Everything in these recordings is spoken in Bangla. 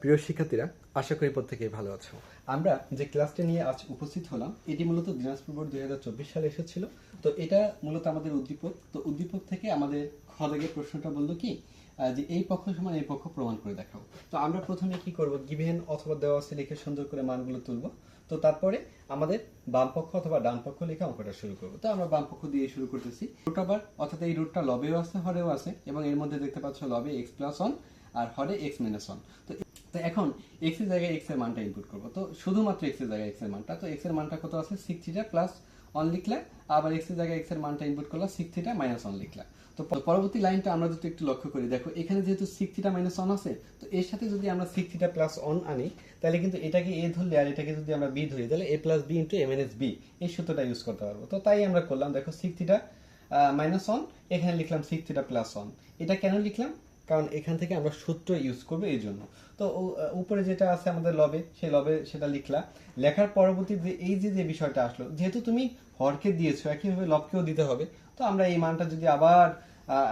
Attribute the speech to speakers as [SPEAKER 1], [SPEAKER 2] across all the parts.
[SPEAKER 1] প্রিয় শিক্ষার্থীরা, আশা করি প্রত্যেকেই ভালো আছো। আমরা যে ক্লাসটা নিয়ে আজ উপস্থিত হলাম, এটি মূলত দিনাজপুর বোর্ড দুই হাজার চব্বিশ সালে এসেছিল। তো এটা মূলত আমাদের উদ্দীপক। তো উদ্দীপক থেকে আমাদের খদেগে প্রশ্নটা বলল কি যে এই পক্ষ সমান এই পক্ষ প্রমাণ করে দেখাও। তো আমরা প্রথমে কি করব, গিভেন অথবা দেওয়া আছে লিখে সুন্দর করে মানগুলো তুলবো। তো তারপরে আমাদের বাম পক্ষ অথবা ডান পক্ষ লিখে অঙ্কটা শুরু করব। তো আমরা বাম পক্ষ দিয়ে শুরু করতেছি। রুট আবার, অর্থাৎ এই রুটটা লবেও আছে, হরেও আছে। এবং এর মধ্যে দেখতে পাচ্ছ লবে এক্স প্লাস ওয়ান আর হরে এক্স মাইনাস ওয়ান তো তো এখন এক্সের জায়গায় এক্সের মানটা ইনপুট করব। তো শুধুমাত্র এক্সের জায়গায় এক্সের মানটা। তো এক্সের মানটা কত আছে? সিক্স থিটা প্লাস ওয়ান লিখলে, আবার এক্সের জায়গায় এক্সের মানটা ইনপুট করলে সিক্স থিটা মাইনাস ওয়ান লিখলা। তো পরবর্তী লাইনটা আমরা যদি একটু লক্ষ্য করি, দেখো এখানে যেহেতু সিক্স থিটা মাইনাস ওয়ান আছে, তো এর সাথে যদি আমরা সিক্স থিটা প্লাস ওয়ান আনি, তাহলে কিন্তু এটাকে এ ধরলে আর এটাকে যদি আমরা বি ধরি, তাহলে a plus b into m n s b এই সূত্রটা ইউজ করতে পারব। তো তাই আমরা করলাম, দেখো সিক্স থিটা মাইনাস ওয়ান এখানে লিখলাম সিক্স থিটা প্লাস ওয়ান এটা কেন লিখলাম? কারণ এখান থেকে আমরা সূত্র ইউজ করব এই জন্য। তো উপরে যেটা আছে আমাদের লবে সেই লবে সেটা লিখলা লেখার পরবর্তী যে, এই যে যে বিষয়টা আসলো, যেহেতু তুমি হরকে দিয়েছ, একইভাবে লবকেও দিতে হবে। তো আমরা এই মানটা যদি আবার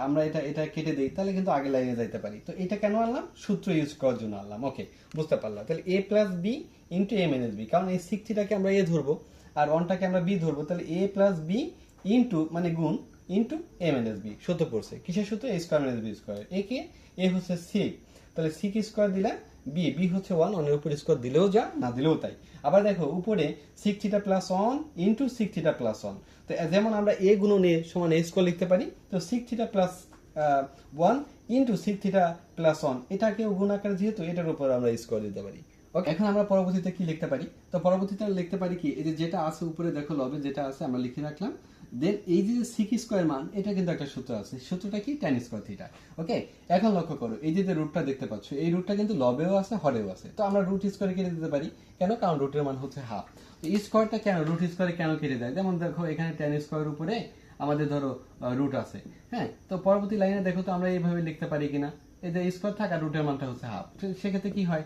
[SPEAKER 1] আমরা এটা এটা কেটে দিই, তাহলে কিন্তু আগে লাইনে যাইতে পারি। তো এটা কেন আনলাম? সূত্র ইউজ করার জন্য আনলাম। ওকে বুঝতে পারলাম। তাহলে a plus b into m n s b কারণ এই সিক্সটিটাকে আমরা এ ধরবো, আর ওয়ানটাকে আমরা বি ধরবো, তাহলে এ প্লাস বি ইন্টু মানে গুণ into m n s b সূত্র পড়ছে। কিসের সূত্র? A square minus b square a কে? এ হচ্ছে সিক তাহলে সিক স্কোয়ার দিলে? বি বি হচ্ছে ওয়ান অনের উপর স্কোয়ার দিলেও যা, না দিলেও তাই। আবার দেখো, উপরে sec theta plus one into sec theta plus one তো যেমন আমরা এ গুণন এ সমান এ স্কোয়ার লিখতে পারি, তো sec theta plus one into sec theta plus one এটাকেও গুণ আকারে যেহেতু এটার উপর আমরা স্কোয়ার দিতে পারি। ওকে এখন আমরা পরবর্তীতে কি লিখতে পারি? তো পরবর্তীতে লিখতে পারি কি? এই যে যেটা আছে উপরে, দেখো লবে যেটা আছে, আমরা লিখে রাখলাম। দেন এই যে সিক স্কোয়ার মান, এটা কিন্তু একটা সূত্র আছে। সূত্রটা কি? টেন স্কোয়ার থিটা ওকে এখন লক্ষ্য করো, এই যে রুটটা দেখতে পাচ্ছ, এই রুটটা কিন্তু লবেও আছে, হরেও আছে। তো আমরা রুট স্কোয়ারে কেটে দিতে পারি। কেন? কারণ রুটের মান হচ্ছে হাফ তো স্কোয়ারটা কেন রুট স্কোয়ারে কেন কেটে দেয়? যেমন দেখো, এখানে টেন স্কোয়ার উপরে আমাদের ধরো রুট আছে। হ্যাঁ? তো পরবর্তী লাইনে দেখো তো আমরা এইভাবে লিখতে পারি কিনা? যে স্কোয়ার থাকা রুটের মানটা হচ্ছে হাফ সেক্ষেত্রে কি হয়?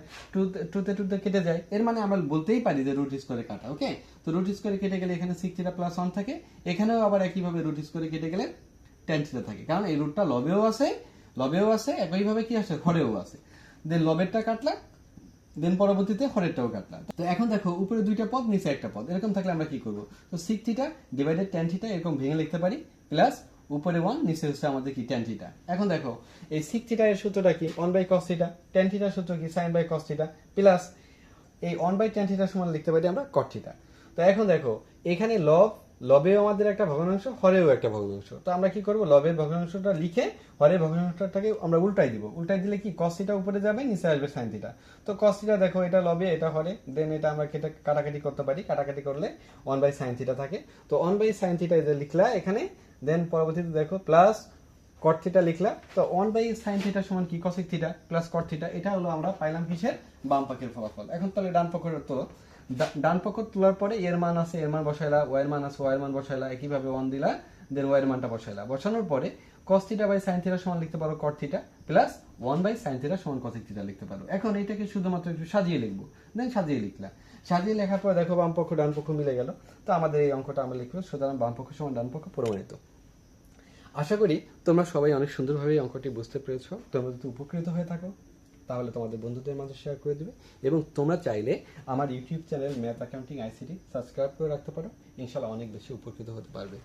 [SPEAKER 1] টুতে টুতে কেটে যায়। এর মানে আমরা বলতেই পারি যে রুট স্কোয়ারে কাটা ওকে তো রুট স্কোয়ারে কেটে গেলে এখানে সিক্স থিটা প্লাস ওয়ান থাকে। এখানেও আবার একইভাবে রুট স্কোয়ারে কেটে গেলে টেন থিটা থাকে। কারণ এই রুটটা লবেও আছে লবেও আছে, একইভাবে কি আছে হরেও আছে। দেন লবেরটা কাটলা দেন পরবর্তীতে হরেরটাও কাটলা তো এখন দেখো, উপরে দুইটা পদ, নিচে একটা পদ। এরকম থাকলে আমরা কি করব? তো sec theta divided tan theta এরকম ভেঙে লিখতে পারি প্লাস উপরে ওয়ান নিচে হচ্ছে আমাদের কি টেন থিটা এখন দেখো, এই সিক্স থিটা এর সূত্রটা কি? One by cos theta tan থিটার সূত্র কি? Sine by cos theta plus এই ওয়ান বাই টেন থিটার সমান লিখতে পারি আমরা কট থিটা তো এখন দেখো, এখানে লব লবেও আমাদের একটা ভগ্নাংশ, হরেও একটা ভগ্নাংশ। তো আমরা কি করব? লবের ভগ্নাংশটা লিখে হরের ভগ্নাংশটাকে আমরা উল্টাই দিব। উল্টাই দিলে কি? কস থিটা উপরে যাবে, নিচে আসবে সাইন থিটা তো কস থিটা দেখো, এটা লবে, এটা হরে। দেন এটা আমরা কেটে কাটাকাটি করতে পারি। কাটাকাটি করলে ওয়ান বাই সাইনথিটা থাকে। তো ওয়ান বাই সাইন থিটা যে লিখলা এখানে দেন পরবর্তীতে দেখো প্লাস কট থিটা লিখলা, তো ওয়ান বাই সাইন থিটা সমান কি? Cosec theta plus cot theta এটা হলো আমরা পাইলাম কিসের? বাম পাকের ফলাফল। এখন তাহলে ডান পক্ষের তোলো। ডা- ডান পক্ষ তোলার পরে এর মান আছে, এর মান বসাইলা ওয়ার মান আছে ওয়ার মান বসাইলা, একইভাবে ওয়ান দিলা দেন ওয়ার মানটা বসাইলা। বসানোর পরে cos theta by sine theta সমান লিখতে পারো cot theta plus one by sine theta সমান কসিক থিটা লিখতে পারো। এখন এটাকে শুধুমাত্র একটু সাজিয়ে লিখব দেন সাজিয়ে লিখলা। সাজিয়ে লেখার পর দেখো বাম পক্ষ, ডান পক্ষ মিলে গেল। তো আমাদের এই অঙ্কটা আমরা লিখব, সুতরাং বাম পক্ষ সমান ডান পক্ষ প্রমাণিত। আশা করি তোমরা সবাই অনেক সুন্দরভাবে অঙ্কটি বুঝতে পেরেছ। তোমরা যদি উপকৃত হয়ে থাকো, তাহলে তোমাদের বন্ধুদের মাঝে শেয়ার করে দেবে। এবং তোমরা চাইলে আমার YouTube channel math accounting ICT subscribe করে রাখতে পারো। ইনশাল্লাহ অনেক বেশি উপকৃত হতে পারবে।